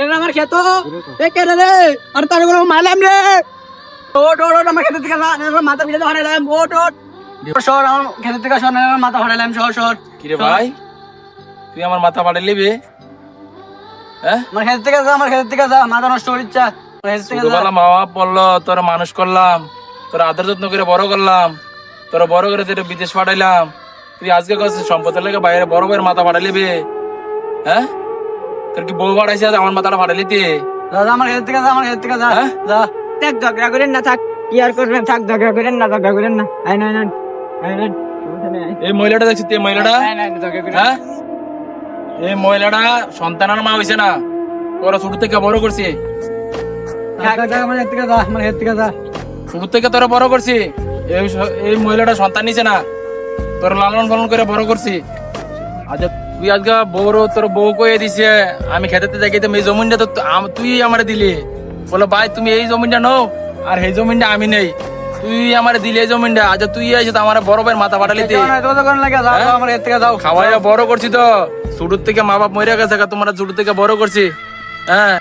কেন আমার খেতো এ কেন রে? আর তার কোনো মারলাম রে? ওট ওট আমার খেতে থেকে মাথা পিছনে হারালাম ওট ওট। সর আমার খেতে থেকে সর মাথা হারালাম সর সর। কিরে ভাই? তুই আমার মাথা পাড়ে নিবি? হ্যাঁ? আমার খেতে থেকে যা আমার খেতে থেকে যা মাথা নষ্ট। ছোটবেলা মা বাপ বলল তোরা মানুষ করলাম তোরা আদর যত্ন করে বড় করলাম তোরা বড় করে তোরা বিদেশ পাঠাইলাম। তুই আজকে সম্পদের লেগে বাইরে বড় বড় মাথা পাঠাই লিবি হ্যাঁ? তোর কি বউ আজ আমার মাথাটা তুই যা যা আমার খেতে থেকে আমার খেতে থেকে যা। হ্যাঁ? যা। দেখ ঝগড়া করেন না থাক। কি আর করবেন? থাক ঝগড়া করেন না ঝগড়া করেন না। আই না না না এই মহিলাটা দেখছিস এই মহিলাটা? হ্যাঁ? এই মহিলাটা সন্তানের মা হয়েছে না। তোরা ছোট থেকে বড় করছি। ছোট থেকে তোরা বড় করছি। এই এই মহিলাটা সন্তান নিছে না। তোর লালন পালন করে বড় করছি। আচ্ছা তুই আজকে বউর তোর বউ কয়ে দিছে আমি খেতে যাই খেতে এই জমিনটা তো তুই আমার দিলি। বলো ভাই তুমি এই জমিনটা নাও আর এই জমিনটা আমি নেই। তুই আমার দিলি এই জমিনটা আজ তুই এসে তো আমার বড় ভাইয়ের মাথা পাঠালি তুই। কেমন হয়? খাওয়াইয়া বড় করছি তো। ছোট থেকে মা বাপ মরে গেছে তোমরা ছোট থেকে বড় করছি। হ্যাঁ?